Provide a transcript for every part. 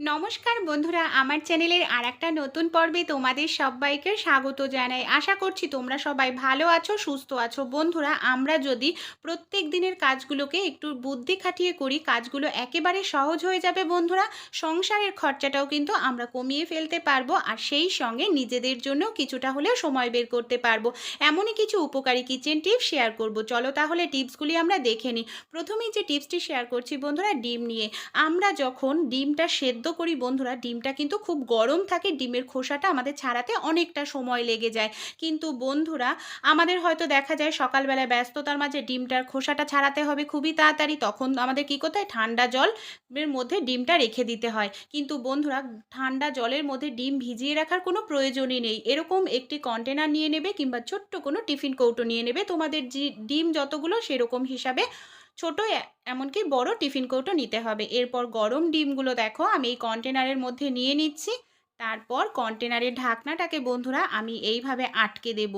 নমস্কার বন্ধুরা, আমার চ্যানেলের আর একটা নতুন পর্বে তোমাদের সবাইকে স্বাগত জানাই। আশা করছি তোমরা সবাই ভালো আছো, সুস্থ আছো। বন্ধুরা, আমরা যদি প্রত্যেক দিনের কাজগুলোকে একটু বুদ্ধি খাটিয়ে করি, কাজগুলো একেবারে সহজ হয়ে যাবে বন্ধুরা, সংসারের খরচাটাও কিন্তু আমরা কমিয়ে ফেলতে পারব আর সেই সঙ্গে নিজেদের জন্য কিছুটা হলেও সময় বের করতে পারব। এমনই কিছু উপকারী কিচেন টিপস শেয়ার করব। চলো তাহলে টিপসগুলি আমরা দেখে নিই। প্রথমেই যে টিপসটি শেয়ার করছি বন্ধুরা, ডিম নিয়ে। আমরা যখন ডিমটা সেদ্ধ করি বন্ধুরা, ডিমটা কিন্তু খুব গরম থাকে, ডিমের খোসাটা আমাদের ছাড়াতে অনেকটা সময় লেগে যায়। কিন্তু বন্ধুরা, আমাদের হয়তো দেখা যায় সকালবেলা ব্যস্ততার মাঝে ডিমটার খোসাটা ছাড়াতে হবে খুবই তাড়াতাড়ি, তখন আমাদের কী করতে হয়? ঠান্ডা জলের মধ্যে ডিমটা রেখে দিতে হয়। কিন্তু বন্ধুরা, ঠান্ডা জলের মধ্যে ডিম ভিজিয়ে রাখার কোনো প্রয়োজনই নেই। এরকম একটি কন্টেনার নিয়ে নেবে কিংবা ছোট্ট কোনো টিফিন কৌটো নিয়ে নেবে। তোমাদের যে ডিম যতগুলো সেরকম হিসাবে ছোট এমনকি বড় টিফিন কৌটো নিতে হবে। এরপর গরম ডিমগুলো দেখো, আমি এই কন্টেনারের মধ্যে নিয়ে নিচ্ছি। তারপর কন্টেনারের ঢাকনাটাকে বন্ধুরা আমি এইভাবে আটকে দেব।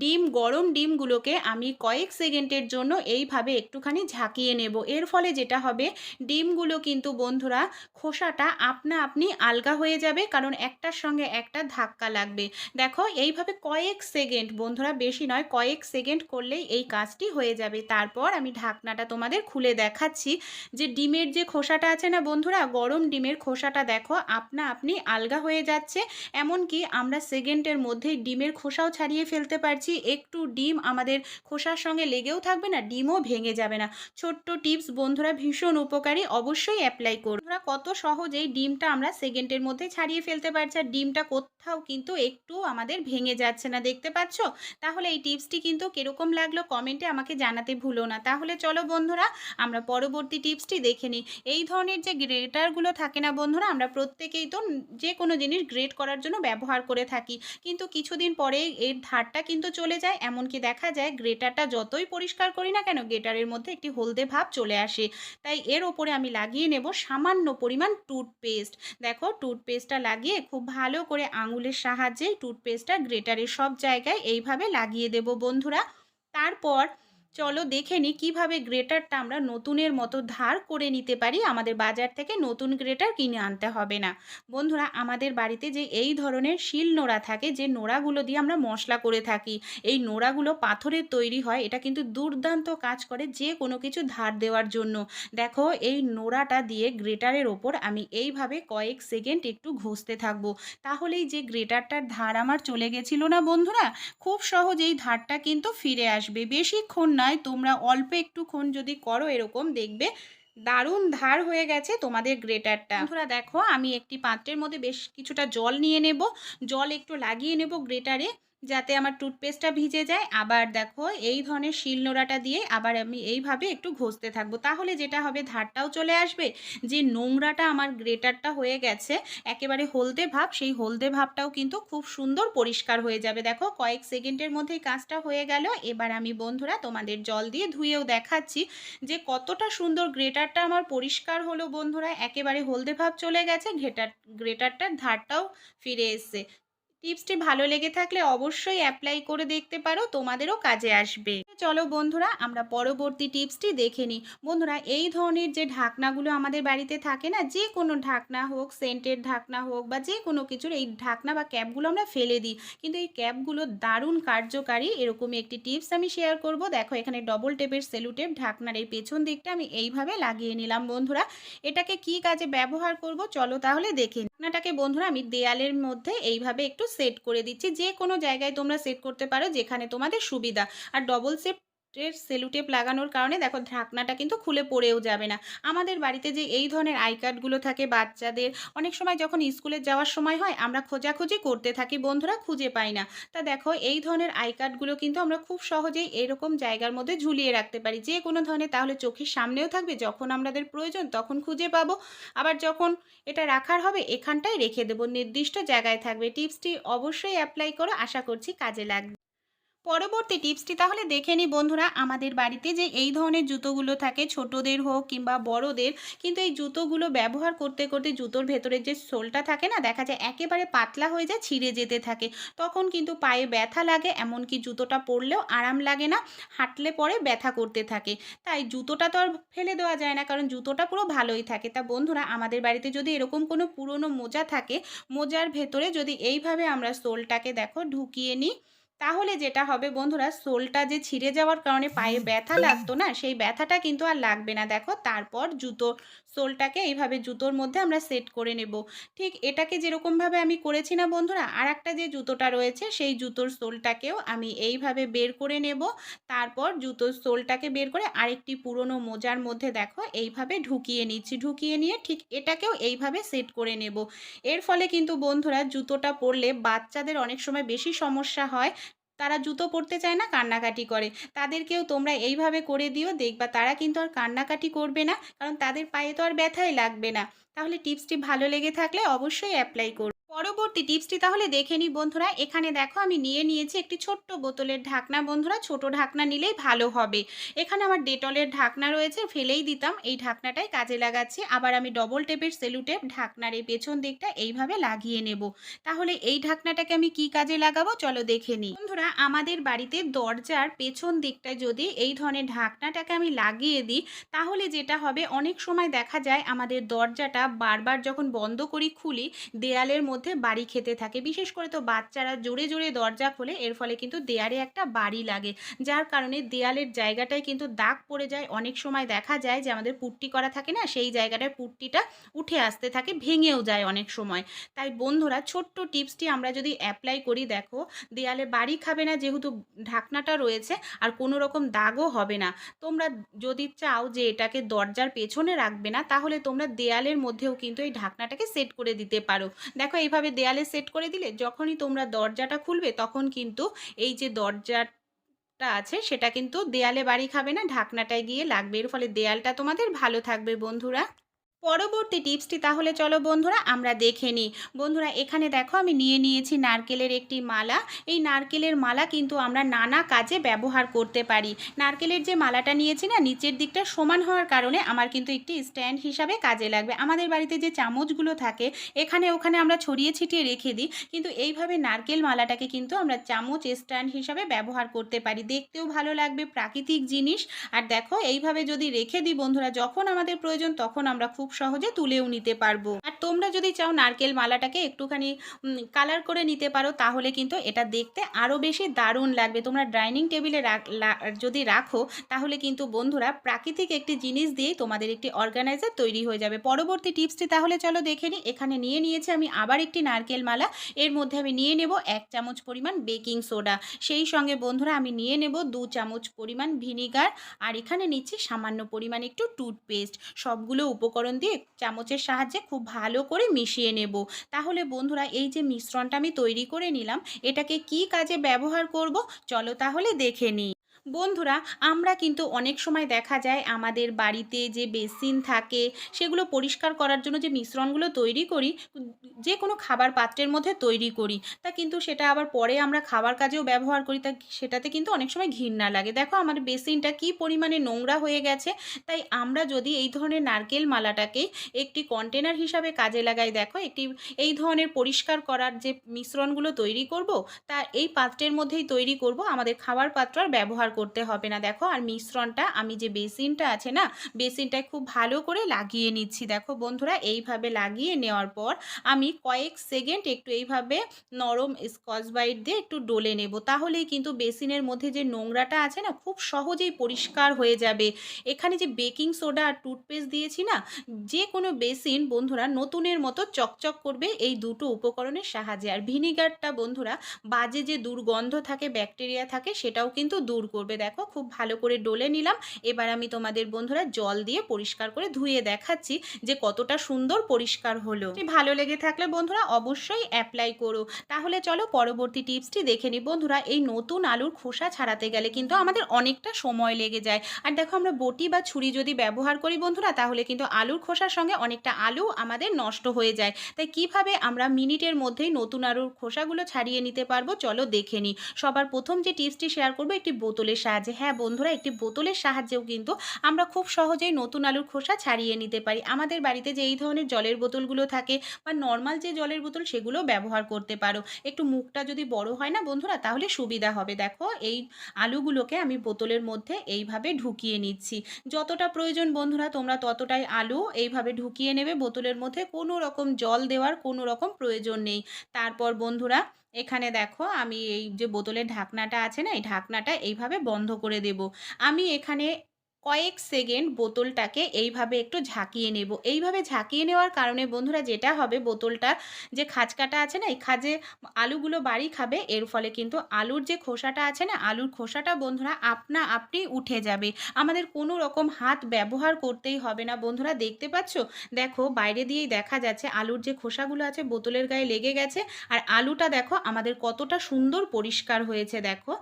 ডিম, গরম ডিমগুলোকে আমি কয়েক সেকেন্ডের জন্য এইভাবে একটুখানি ঝাঁকিয়ে নেব। এর ফলে যেটা হবে, ডিমগুলো কিন্তু বন্ধুরা খোসাটা আপনা আপনি আলগা হয়ে যাবে, কারণ একটার সঙ্গে একটা ধাক্কা লাগবে। দেখো, এইভাবে কয়েক সেকেন্ড, বন্ধুরা বেশি নয়, কয়েক সেকেন্ড করলেই এই কাজটি হয়ে যাবে। তারপর আমি ঢাকনাটা তোমাদের খুলে দেখাচ্ছি যে ডিমের যে খোসাটা আছে না বন্ধুরা, গরম ডিমের খোসাটা দেখো, আপনা আপনি আলগা হয়ে যাচ্ছে। এমনকি আমরা সেকেন্ডের মধ্যেই ডিমের খোসাও ছাড়িয়ে ফেলতে পারছি। একটু ডিম আমাদের খোসার সঙ্গে লেগেও থাকবে না, ডিমও ভেঙে যাবে না। ছোট্ট টিপস, বন্ধুরা, ভীষণ উপকারী। অবশ্যই অ্যাপ্লাই করুন। বন্ধুরা, কত সহজেই ডিমটা আমরা সেকেন্ডের মধ্যে ছাড়িয়ে ফেলতে পারছি আর ডিমটা কোথাও কিন্তু একটু আমাদের ভেঙে যাচ্ছে না। দেখতে পাচ্ছ? তাহলে এই টিপসটি কিন্তু কীরকম লাগল কমেন্টে আমাকে জানাতে ভুলো না। তাহলে চলো বন্ধুরা, আমরা পরবর্তী টিপসটি দেখে নিই। এই ধরনের যে গ্রেটারগুলো থাকে না বন্ধুরা, আমরা প্রত্যেকেই তো যে কোনো জিনিস গ্রেট করার জন্য ব্যবহার করে থাকি। কিন্তু কিছুদিন পরে এর ধারটা কিন্তু চলে যায়। এমনকি দেখা যায় গ্রেটারটা যতই পরিষ্কার করি না কেন, গ্রেটারের মধ্যে একটি হলদে ভাব চলে আসে। তাই এর ওপরে আমি লাগিয়ে নেব সামান্য পরিমাণ টুথপেস্ট দেখো টুথপেস্টটা লাগিয়ে খুব ভালো করে আঙুলের সাহায্যে টুথপেস্টটা গ্রেটারের সব জায়গায় এইভাবে লাগিয়ে দেব বন্ধুরা। তারপর চলো দেখে নিই কীভাবে গ্রেটারটা আমরা নতুনের মতো ধার করে নিতে পারি। আমাদের বাজার থেকে নতুন গ্রেটার কিনে আনতে হবে না। বন্ধুরা, আমাদের বাড়িতে যে এই ধরনের শিল নোড়া থাকে, যে নোড়াগুলো দিয়ে আমরা মশলা করে থাকি, এই নোড়াগুলো পাথরের তৈরি হয়, এটা কিন্তু দুর্দান্ত কাজ করে যে কোনো কিছু ধার দেওয়ার জন্য। দেখো, এই নোড়াটা দিয়ে গ্রেটারের ওপর আমি এইভাবে কয়েক সেকেন্ড একটু ঘষতে থাকব। তাহলেই যে গ্রেটারটার ধার আমার চলে গেছিল না বন্ধুরা, খুব সহজেই ধারটা কিন্তু ফিরে আসবে। বেশিক্ষণ নয় তোমরা অল্প একটুক্ষণ যদি করো এরকম, দেখবে দারুণ ধার হয়ে গেছে তোমাদের গ্রেটারটা। বন্ধুরা দেখো, আমি একটি পাত্রের মধ্যে বেশ কিছুটা জল নিয়ে নেব। জল একটু লাগিয়ে নেব গ্রেটারে। যাতে আমার টুথপেস্টটা ভিজে যায়। আবার দেখো, এই ধরনের শিলনোড়াটা দিয়ে আবার আমি এইভাবে একটু ঘষতে থাকব। তাহলে যেটা হবে, ধারটাও চলে আসবে। যে নোংরাটা আমার গ্রেটারটা হয়ে গেছে, একেবারে হলদে ভাব, সেই হলদে ভাবটাও কিন্তু খুব সুন্দর পরিষ্কার হয়ে যাবে। দেখো, কয়েক সেকেন্ডের মধ্যেই কাজটা হয়ে গেল। এবার আমি বন্ধুরা তোমাদের জল দিয়ে ধুয়েও দেখাচ্ছি যে কতটা সুন্দর গ্রেটারটা আমার পরিষ্কার হলো বন্ধুরা। একেবারে হলদে ভাব চলে গেছে গ্রেটার গ্রেটারটার ধারটাও ফিরে এসছে। টিপসটি ভালো লেগে থাকলে অবশ্যই অ্যাপ্লাই করে দেখতে পারো, তোমাদেরও কাজে আসবে। চলো বন্ধুরা, আমরা পরবর্তী টিপসটি দেখে নিই। বন্ধুরা, এই ধরনের যে ঢাকনাগুলো আমাদের বাড়িতে থাকে না, যে কোনো ঢাকনা হোক, সেন্টের ঢাকনা হোক বা যে কোনো কিছুর, এই ঢাকনা বা ক্যাপগুলো আমরা ফেলে দিই। কিন্তু এই ক্যাপগুলো দারুণ কার্যকারী এরকমই একটি টিপস আমি শেয়ার করব। দেখো, এখানে ডবল টেপের সেলুটেপ ঢাকনার এই পেছন দিকটা আমি এইভাবে লাগিয়ে নিলাম, বন্ধুরা। এটাকে কি কাজে ব্যবহার করব? চলো তাহলে দেখে। ঢাকনাটাকে বন্ধুরা আমি দেয়ালের মধ্যে এইভাবে একটু সেট করে দিচ্ছি। যে কোনো জায়গায় তোমরা সেট করতে পারো যেখানে তোমাদের সুবিধা। আর ডবল সেট এর সেলুটেপ লাগানোর কারণে দেখো ঢাকনাটা কিন্তু খুলে পড়েও যাবে না। আমাদের বাড়িতে যে এই ধরনের আই কার্ডগুলো থাকে বাচ্চাদের, অনেক সময় যখন স্কুলে যাওয়ার সময় হয়, আমরা খোঁজাখুঁজি করতে থাকি, বন্ধুরা খুঁজে পাই না। তা দেখো এই ধরনের আই কার্ডগুলো কিন্তু আমরা খুব সহজেই এরকম জায়গার মধ্যে ঝুলিয়ে রাখতে পারি। যে কোনো ধরনের তাহলে চোখের সামনেও থাকবে, যখন আমাদের প্রয়োজন তখন খুঁজে পাবো। আবার যখন এটা রাখার হবে, এখানটায় রেখে দেবো। নির্দিষ্ট জায়গায় থাকবে। টিপসটি অবশ্যই অ্যাপ্লাই করো, আশা করছি কাজে লাগবে। পরবর্তী টিপসটি তাহলে দেখে নিই বন্ধুরা। আমাদের বাড়িতে যে এই ধরনের জুতোগুলো থাকে, ছোটদের হোক কিংবা বড়দের, কিন্তু এই জুতোগুলো ব্যবহার করতে করতে জুতোর ভেতরে যে সোলটা থাকে না, দেখা যায় একেবারে পাতলা হয়ে যায়, ছিঁড়ে যেতে থাকে। তখন কিন্তু পায়ে ব্যথা লাগে, এমনকি জুতোটা পরলেও আরাম লাগে না, হাঁটলে পরে ব্যথা করতে থাকে। তাই জুতোটা তো আর ফেলে দেওয়া যায় না, কারণ জুতোটা পুরো ভালোই থাকে। তা বন্ধুরা, আমাদের বাড়িতে যদি এরকম কোনো পুরনো মোজা থাকে, মোজার ভেতরে যদি এইভাবে আমরা সোলটাকে দেখো ঢুকিয়ে নিই তাহলে যেটা হবে বন্ধুরা, সোলটা যে ছিঁড়ে যাওয়ার কারণে পায়ে ব্যথা লাগতো না, সেই ব্যথাটা কিন্তু আর লাগবে না। দেখো, তারপর জুতো সোলটাকে এইভাবে জুতোর মধ্যে আমরা সেট করে নেব। ঠিক এটাকে যেরকমভাবে আমি করেছি না বন্ধুরা আর একটা যে জুতোটা রয়েছে সেই জুতোর সোলটাকেও আমি এইভাবে বের করে নেব। তারপর জুতোর সোলটাকে বের করে আরেকটি পুরনো মোজার মধ্যে দেখো এইভাবে ঢুকিয়ে নিচ্ছি, ঢুকিয়ে নিয়ে ঠিক এটাকেও এইভাবে সেট করে নেব। এর ফলে কিন্তু বন্ধুরা জুতোটা পরলে বাচ্চাদের অনেক সময় বেশি সমস্যা হয়। তারা জুতো পরতে চায় না, কান্নাকাটি করে। তাদেরকেও তোমরা এইভাবে করে দিও, দেখবা তারা কিন্তু আর কান্নাকাটি করবে না, কারণ তাদের পায়ে তো আর ব্যথাই লাগবে না। তাহলে টিপসটি ভালো লেগে থাকলে অবশ্যই অ্যাপ্লাই করো। পরবর্তী টিপসটি তাহলে দেখে নিই বন্ধুরা। এখানে দেখো আমি নিয়ে নিয়েছি একটি ছোট্ট বোতলের ঢাকনা বন্ধুরা। ছোট ঢাকনা নিলেই ভালো হবে। এখানে আমার ডেটলের ঢাকনা রয়েছে, ফেলেই দিতাম। এই ঢাকনাটাই কাজে লাগাচ্ছি। আবার আমি ডবল টেপের সেলুটেপ ঢাকনার এই পেছন দিকটা এইভাবে লাগিয়ে নেব। তাহলে এই ঢাকনাটাকে আমি কি কাজে লাগাবো? চলো দেখে নিই। বন্ধুরা, আমাদের বাড়িতে দরজার পেছন দিকটা যদি এই ধরনের ঢাকনাটাকে আমি লাগিয়ে দিই, তাহলে যেটা হবে, অনেক সময় দেখা যায় আমাদের দরজাটা বারবার যখন বন্ধ করি, খুলি, দেয়ালের মধ্যে বাড়ি খেতে থাকে। বিশেষ করে তো বাচ্চারা জোরে জোরে দরজা খোলে, এর ফলে কিন্তু দেয়ালে একটা বাড়ি লাগে। যার কারণে দেয়ালের জায়গাটায় কিন্তু দাগ পড়ে যায়। অনেক সময় দেখা যায় যে আমাদের পুট্টি করা থাকে না, সেই জায়গাটায় পুট্টিটা উঠে আসতে থাকে, ভেঙেও যায় অনেক সময়। তাই বন্ধুরা, ছোট্ট টিপসটি আমরা যদি অ্যাপ্লাই করি, দেখো, দেয়ালে বাড়ি খাবে না যেহেতু ঢাকনাটা রয়েছে, আর কোনো রকম দাগও হবে না। তোমরা যদি চাও যে এটাকে দরজার পেছনে রাখবে না, তাহলে তোমরা দেয়ালের মধ্যেও কিন্তু এই ঢাকনাটাকে সেট করে দিতে পারো। দেখো, এইভাবে দেয়ালে সেট করে দিলে যখনই তোমরা দরজাটা খুলবে তখন কিন্তু এই যে দরজাটা আছে সেটা কিন্তু দেয়ালে বাড়ি খাবে না, ঢাকনাটায় গিয়ে লাগবে। এর ফলে দেয়ালটা তোমাদের ভালো থাকবে বন্ধুরা। পরবর্তী টিপসটি তাহলে চলো বন্ধুরা আমরা দেখে নিই। বন্ধুরা এখানে দেখো আমি নিয়ে নিয়েছি নারকেলের একটি মালা। এই নারকেলের মালা কিন্তু আমরা নানা কাজে ব্যবহার করতে পারি। নারকেলের যে মালাটা নিয়েছি না, নিচের দিকটা সমান হওয়ার কারণে আমার কিন্তু একটি স্ট্যান্ড হিসাবে কাজে লাগবে। আমাদের বাড়িতে যে চামচগুলো থাকে, এখানে ওখানে আমরা ছড়িয়ে ছিটিয়ে রেখে দিই। কিন্তু এইভাবে নারকেল মালাটাকে কিন্তু আমরা চামচ স্ট্যান্ড হিসাবে ব্যবহার করতে পারি। দেখতেও ভালো লাগবে, প্রাকৃতিক জিনিস। আর দেখো এইভাবে যদি রেখে দিই বন্ধুরা, যখন আমাদের প্রয়োজন তখন আমরা খুব সহজে তুলেও নিতে পারব। আর তোমরা যদি চাও নারকেল মালাটাকে একটুখানি কালার করে নিতে পারো, তাহলে কিন্তু এটা দেখতে আরও বেশি দারুণ লাগবে। তোমরা ডাইনিং টেবিলে যদি রাখো, তাহলে কিন্তু বন্ধুরা প্রাকৃতিক একটি জিনিস দিয়েই তোমাদের একটি অর্গানাইজার তৈরি হয়ে যাবে। পরবর্তী টিপসটি তাহলে চলো দেখে নিই এখানে নিয়ে নিয়েছি আমি আবার একটি নারকেল মালা। এর মধ্যে আমি নিয়ে নেব এক চামচ পরিমাণ বেকিং সোডা সেই সঙ্গে বন্ধুরা আমি নিয়ে নেব দু চামচ পরিমাণ ভিনিগার আর এখানে নিচ্ছি সামান্য পরিমাণ একটু টুথপেস্ট সবগুলো উপকরণ দিয়ে চামচের সাহায্যে খুব ভালো করে মিশিয়ে নেব। তাহলে বন্ধুরা, এই যে মিশ্রণটা আমি তৈরি করে নিলাম, এটাকে কি কাজে ব্যবহার করব? চলো তাহলে দেখে নিই। বন্ধুরা, আমরা কিন্তু অনেক সময় দেখা যায় আমাদের বাড়িতে যে বেসিন থাকে, সেগুলো পরিষ্কার করার জন্য যে মিশ্রণগুলো তৈরি করি, যে কোনো খাবার পাত্রের মধ্যে তৈরি করি, তা কিন্তু সেটা আবার পরে আমরা খাবার কাজেও ব্যবহার করি, তা সেটাতে কিন্তু অনেক সময় ঘৃণা লাগে। দেখো আমার বেসিনটা কি পরিমাণে নোংরা হয়ে গেছে, তাই আমরা যদি এই ধরনের নারকেল মালাটাকে একটি কন্টেনার হিসাবে কাজে লাগাই, দেখো, একটি এই ধরনের পরিষ্কার করার যে মিশ্রণগুলো তৈরি করব, তা এই পাত্রের মধ্যেই তৈরি করব, আমাদের খাবার পাত্র আর ব্যবহার করতে হবে না। দেখো, আর মিশ্রণটা, আমি যে বেসিনটা আছে না, বেসিনটায় খুব ভালো করে লাগিয়ে নিচ্ছি। দেখো বন্ধুরা, এইভাবে লাগিয়ে নেওয়ার পর আমি কয়েক সেকেন্ড একটু এইভাবে নরম স্কচ বাইট দিয়ে একটু ডলে নেব। তাহলেই কিন্তু বেসিনের মধ্যে যে নোংরাটা আছে না, খুব সহজেই পরিষ্কার হয়ে যাবে। এখানে যে বেকিং সোডা আর টুথপেস্ট দিয়েছি না, যে কোনো বেসিন বন্ধুরা নতুনের মতো চকচক করবে এই দুটো উপকরণের সাহায্যে। আর ভিনিগারটা বন্ধুরা, বাজে যে দুর্গন্ধ থাকে, ব্যাকটেরিয়া থাকে, সেটাও কিন্তু দূর করবে। করবে দেখো, খুব ভালো করে ডলে নিলাম। এবার আমি তোমাদের বন্ধুরা জল দিয়ে পরিষ্কার করে ধুয়ে দেখাচ্ছি যে কতটা সুন্দর পরিষ্কার হলো। ভালো লেগে থাকলে বন্ধুরা অবশ্যই অ্যাপ্লাই করো। তাহলে চলো পরবর্তী টিপসটি দেখে নিই। বন্ধুরা, এই নতুন আলুর খোসা ছাড়াতে গেলে কিন্তু আমাদের অনেকটা সময় লেগে যায়। আর দেখো, আমরা বটি বা ছুরি যদি ব্যবহার করি বন্ধুরা, তাহলে কিন্তু আলুর খোসার সঙ্গে অনেকটা আলু আমাদের নষ্ট হয়ে যায়। তাই কীভাবে আমরা মিনিটের মধ্যেই নতুন আলুর খোসাগুলো ছাড়িয়ে নিতে পারব, চলো দেখে নিই। সবার প্রথম যে টিপসটি শেয়ার করব, একটি বোতলের সাহায্যে। হ্যাঁ বন্ধুরা, একটি বোতলের সাহায্যেও কিন্তু আমরা খুব সহজেই নতুন আলুর খোসা ছাড়িয়ে নিতে পারি। আমাদের বাড়িতে যে এই ধরনের জলের বোতলগুলো থাকে বা নর্মাল যে জলের বোতল সেগুলো ব্যবহার করতে পারো। একটু মুখটা যদি বড় হয় না বন্ধুরা, তাহলে সুবিধা হবে। দেখো, এই আলুগুলোকে আমি বোতলের মধ্যে এইভাবে ঢুকিয়ে নিচ্ছি। যতটা প্রয়োজন বন্ধুরা, তোমরা ততটাই আলু এইভাবে ঢুকিয়ে নেবে। বোতলের মধ্যে কোনো রকম জল দেওয়ার কোনো রকম প্রয়োজন নেই। তারপর বন্ধুরা এখানে দেখো আমি এই যে বোতলের ঢাকনাটা আছে না, এই ঢাকনাটা এইভাবে বন্ধ করে দেব। আমি এখানে কয়েক সেকেন্ড বোতলটাকে এইভাবে একটু ঝাঁকিয়ে নেব। এইভাবে ঝাঁকিয়ে নেওয়ার কারণে বন্ধুরা যেটা হবে বোতলটা যে খাঁচকাটা আছে না, এই খাজে আলুগুলো বাড়ি খাবে, এর ফলে কিন্তু আলুর যে খোসাটা আছে না, আলুর খোসাটা বন্ধুরা আপনা আপনি উঠে যাবে। আমাদের কোনো রকম হাত ব্যবহার করতেই হবে না। বন্ধুরা দেখতে পাচ্ছ? দেখো বাইরে দিয়েই দেখা যাচ্ছে আলুর যে খোসাগুলো আছে বোতলের গায়ে লেগে গেছে। আর আলুটা দেখো আমাদের কতটা সুন্দর পরিষ্কার হয়েছে, দেখো।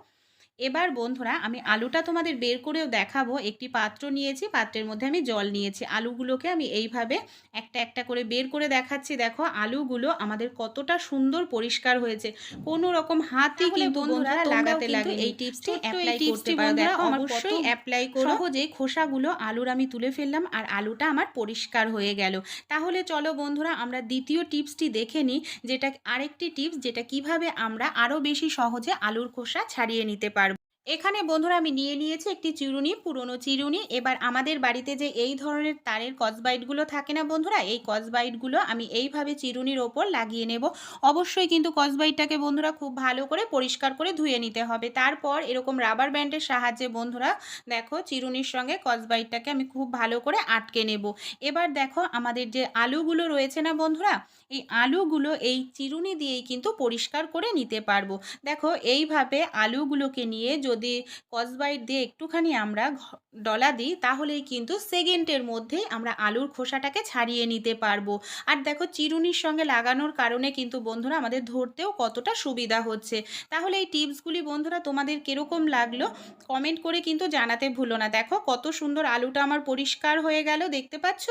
এবার বন্ধুরা আমি আলুটা তোমাদের বের করেও দেখাবো। একটি পাত্র নিয়েছি পাত্রের মধ্যে আমি জল নিয়েছি। আলুগুলোকে আমি এইভাবে একটা একটা করে বের করে দেখাচ্ছি। দেখো আলুগুলো আমাদের কতটা সুন্দর পরিষ্কার হয়েছে। কোনো রকম হাতই কিন্তু বন্ধুরা লাগাতে লাগে এই টিপসটি অ্যাপ্লাই করতে পারো। দেখো অবশ্যই অ্যাপ্লাই করো। সহজেই খোসাগুলো আলুর আমি তুলে ফেললাম আর আলুটা আমার পরিষ্কার হয়ে গেল। তাহলে চলো বন্ধুরা আমরা দ্বিতীয় টিপসটি দেখে নিই। যেটা আরেকটি টিপস যেটা কীভাবে আমরা আরও বেশি সহজে আলুর খোসা ছাড়িয়ে নিতে পারব এখানে বন্ধুরা আমি নিয়ে নিয়েছি একটি চিরুনি, পুরনো চিরুনি। এবার আমাদের বাড়িতে যে এই ধরনের তারের কসবাইটগুলো থাকে না বন্ধুরা, এই কসবাইটগুলো আমি এইভাবে চিরুনির ওপর লাগিয়ে নেব। অবশ্যই কিন্তু কসবাইটটাকে বন্ধুরা খুব ভালো করে পরিষ্কার করে ধুয়ে নিতে হবে। তারপর এরকম রাবার ব্যান্ডের সাহায্যে বন্ধুরা দেখো চিরুনির সঙ্গে কসবাইটটাকে আমি খুব ভালো করে আটকে নেব। এবার দেখো আমাদের যে আলুগুলো রয়েছে না বন্ধুরা, এই আলুগুলো এই চিরুনি দিয়েই কিন্তু পরিষ্কার করে নিতে পারব। দেখো এইভাবে আলুগুলোকে নিয়ে যদি কসবাইট দিয়ে একটুখানি আমরা ডলা দিই, তাহলেই কিন্তু সেকেন্ডের মধ্যেই আমরা আলুর খোসাটাকে ছাড়িয়ে নিতে পারব। আর দেখো চিরুনির সঙ্গে লাগানোর কারণে কিন্তু বন্ধুরা আমাদের ধরতেও কতটা সুবিধা হচ্ছে। তাহলে এই টিপসগুলি বন্ধুরা তোমাদের কীরকম লাগল কমেন্ট করে কিন্তু জানাতে ভুলো না। দেখো কত সুন্দর আলুটা আমার পরিষ্কার হয়ে গেল, দেখতে পাচ্ছ?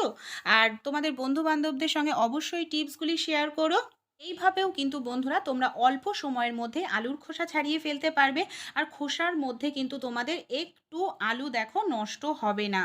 আর তোমাদের বন্ধু বান্ধবদের সঙ্গে অবশ্যই টিপসগুলি শেয়ার করো। এইভাবেও কিন্তু বন্ধুরা তোমরা অল্প সময়ের মধ্যে আলুর খোসা ছাড়িয়ে ফেলতে পারবে। আর খোসার মধ্যে কিন্তু তোমাদের একটু আলু দেখো নষ্ট হবে না।